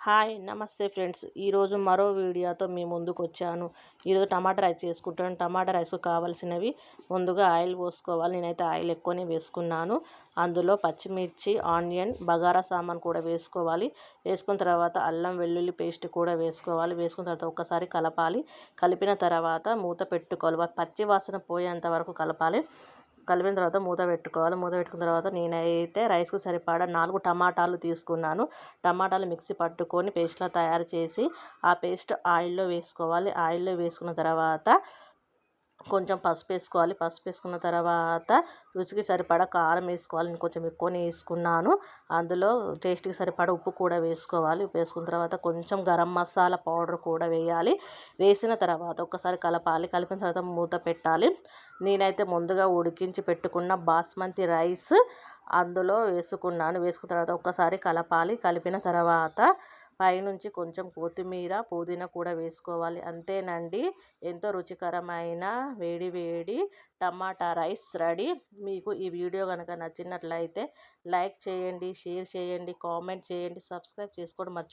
Hi నమస్తే friends. ఈరోజు మరో వీడియోతో మీ ముందుకు వచ్చాను ఈరోజు టమాటా రైస్ చేసుకుంటాను టమాటా రైస్కు కావాల్సినవి ముందుగా ఆయిల్ పోసుకోవాలి. నేనైతే ఆయిల్ ఎక్కువనే వేసుకున్నాను. అందులో పచ్చిమిర్చి ఆనియన్ బగారా సామాన్ కూడా వేసుకోవాలి. వేసుకున్న తర్వాత అల్లం వెల్లుల్లి పేస్ట్ కూడా వేసుకోవాలి. వేసుకున్న తర్వాత ఒక్కసారి కలపాలి. కలిపిన తర్వాత మూత పెట్టుకోవాలి. పచ్చి వాసన పోయేంత వరకు కలపాలి. కలిపిన తర్వాత మూత పెట్టుకోవాలి. మూత పెట్టుకున్న తర్వాత నేనైతే రైస్కు సరిపడా నాలుగు టమాటాలు తీసుకున్నాను. టమాటాలు మిక్సీ పట్టుకొని పేస్ట్లా తయారు చేసి ఆ పేస్ట్ ఆయిల్లో వేసుకోవాలి. ఆయిల్లో వేసుకున్న తర్వాత కొంచెం పసుపు వేసుకోవాలి పసుపు వేసుకున్న తర్వాత రుచికి సరిపడా కారం వేసుకోవాలి. నేను కొంచెం ఎక్కువనే వేసుకున్నాను. అందులో టేస్ట్కి సరిపడా ఉప్పు కూడా వేసుకోవాలి. ఉప్పు వేసుకున్న తర్వాత కొంచెం గరం మసాలా పౌడర్ కూడా వేయాలి. వేసిన తర్వాత ఒకసారి కలపాలి. కలిపిన తర్వాత మూత పెట్టాలి. నేనైతే ముందుగా ఉడికించి పెట్టుకున్న బాస్మతి రైస్ అందులో వేసుకున్నాను. వేసుకున్న తర్వాత ఒక్కసారి కలపాలి. కలిపిన తర్వాత పైనుంచి కొంచెం కొత్తిమీర పుదీనా కూడా వేసుకోవాలి. అంతేనండి. ఎంతో రుచికరమైన వేడి వేడి టమాటా రైస్ రెడీ. మీకు ఈ వీడియో కనుక నచ్చినట్లయితే లైక్ చేయండి షేర్ చేయండి కామెంట్ చేయండి సబ్స్క్రైబ్ చేసుకోవడం మర్చిపో